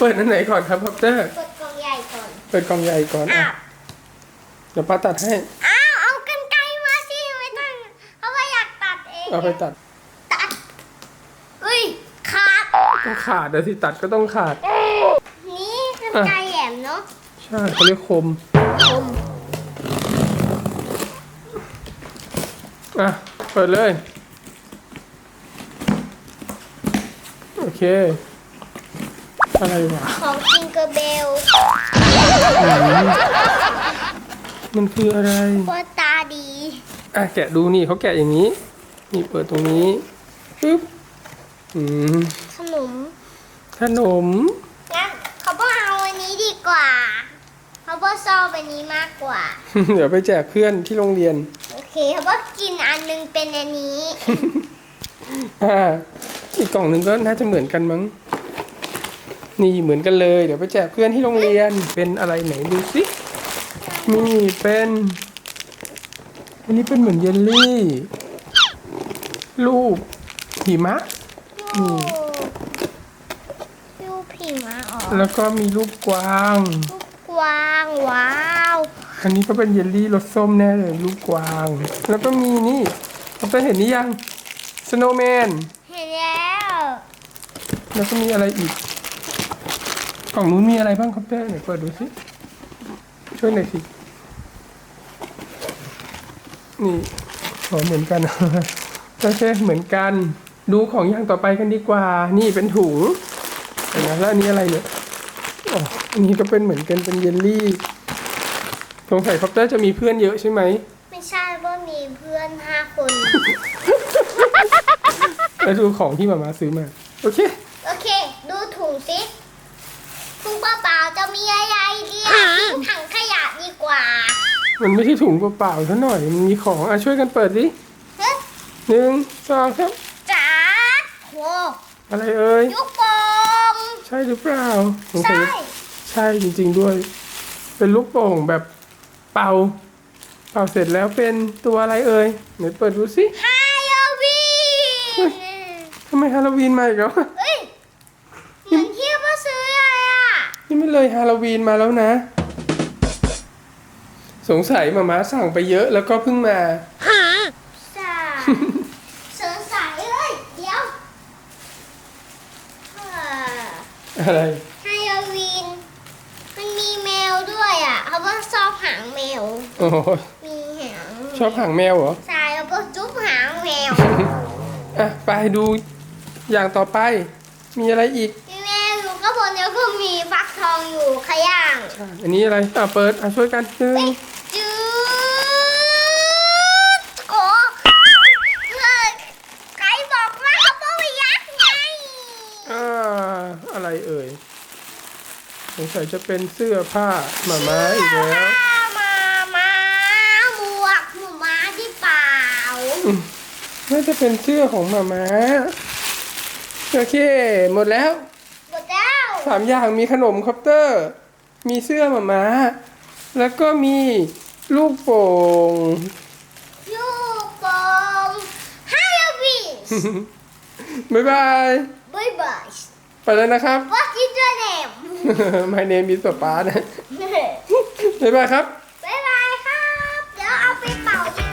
ปิดอันไหนก่อนครับคอปเตอร์กดกล่องใหญ่ก่อนเปิดกล่องใหญ่ก่อนอ้าอะวเดี๋ยวป้าตัดให้อ้าวเอากันไกลมาสิไม่ต้องเขาว่าอยากตัดเองเอาไปตัดตัดอุ้ยขาดต้องขาดเดี๋ยวที่ตัดก็ต้องขาด นี่กันไกลแหลมเนาะใช่เขาเรียกคมคมอะเปิดเลย โอเค อะไรวะของจิงเกอร์เบลมันคืออะไรโคตรตาดีอะแกะดูนี่เขาแกะอย่างนี้ นี่เปิดตรงนี้ปึ๊บอืมขนม ขนมงั้นเขาบอกเอาอันนี้ดีกว่าเขาบอกชอบอันนี้มากกว่า เดี๋ยวไปแจกเพื่อนที่โรงเรียน โอเคเขาบอกกินอันหนึงเป็นอันนี้อ่าอีกกล่องหนึ่งก็น่าจะเหมือนกันมั้ง นี่เหมือนกันเลย เดี๋ยวไปแจกเพื่อนที่โรงเรียนเป็นอะไรไหนดูสินี่เป็น อันนี้เป็นเหมือนเยลลี่ รูปหิมะยูยูผีมาออกแล้วก็มีรูปกวาง ลูกกวางว้าวอันนี้ก็เป็นเยลลี่รสส้มแน่เลยรูปกวาง แล้วก็มีนี่เราไปเห็นนี่ยังสโนว์แมนเห็นแล้ว แล้วก็มีอะไรอีก กล่องนู้นมีอะไรบ้างครับเต้ไหนเปิดดูสิช่วยหน่อยสินี่ขอเหมือนกันโอเคเหมือนกัน ดูของอย่างต่อไปกันดีกว่า นี่เป็นถุงเห็นไหมแล้วอันนี้อะไรเนี่ยอ๋ออันนี้ก็เป็นเหมือนกันเป็นเยลลี่สงสัยคอปเตอร์จะมีเพื่อนเยอะใช่ไหมไม่ใช่ว่ามีเพื่อนห้าคนแล้วดูของที่มามาซื้อมา โอเค โอเค ดูถุงสิ ถุงเปล่าๆจะมีอะไรเดียวทิ้งถังขยะดีกว่า มันไม่ใช่ถุงเปล่าๆซะหน่อย มันมีของอะช่วยกันเปิดดิเฮ้ยหนึ่งสองสามจ๋าโหอะไรเอ่ย ยุกโป่งใช่หรือเปล่าสงสัใช่ยใช่จริงๆด้วย เป็นลูกโป่งแบบเป่า เป่าเสร็จแล้วเป็นตัวอะไรเอ่ยไหนเปิดดูสิฮาโลวีนทำไมฮาโลวีนมาอีกแล้วเฮ้ยเหมือนที่พ่อซื้อเลยอะ นี่ไม่ เลยฮาโลวีนมาแล้วนะ สงสัยมาม่าสั่งไปเยอะแล้วก็เพิ่งมาใช่สงสัยเลยเดี๋ยวเอ่ออะไร ฮาโลวีนมันมีแมวด้วยอะเขาบอกชอบหางแมว โอ้ยมีหางชอบหางแมวเหรอใช่แล้วก็จุ๊บหางแมว อะ ไปดูอย่างต่อไป มีอะไรอีก มีแมวอยู่ก็บนแล้วก็มีฟักท องอยู่ขย่างอันนี้อะไรอะเปิดอะช่วยกันหนึ่งจืดโอ้เฮ้ยใครบอกว่าเขาบอกว่ายักษ์ไงอ่าอะไรเอ่ยสงสัยจะเป็นเสื้อผ้าหมาม้าอีกแล้ว มามาหมวกหมูม้าที่เปล่าน่าจะเป็นเสื้อของหมาม้าโอเค หมดแล้วหมดแล้ว สามอย่างมีขนมคอปเตอร์ มีเสื้อหมามาแล้วก็มีลูกโป่ง ลูกโป่งฮาโลวีนบ๊ายบาย บ๊ายบาย ไปแล้วนะครับ What is your name My name is ป๊านะบ๊ายบายครับ บ๊ายบายครับ เดี๋ยวเอาไปเป่า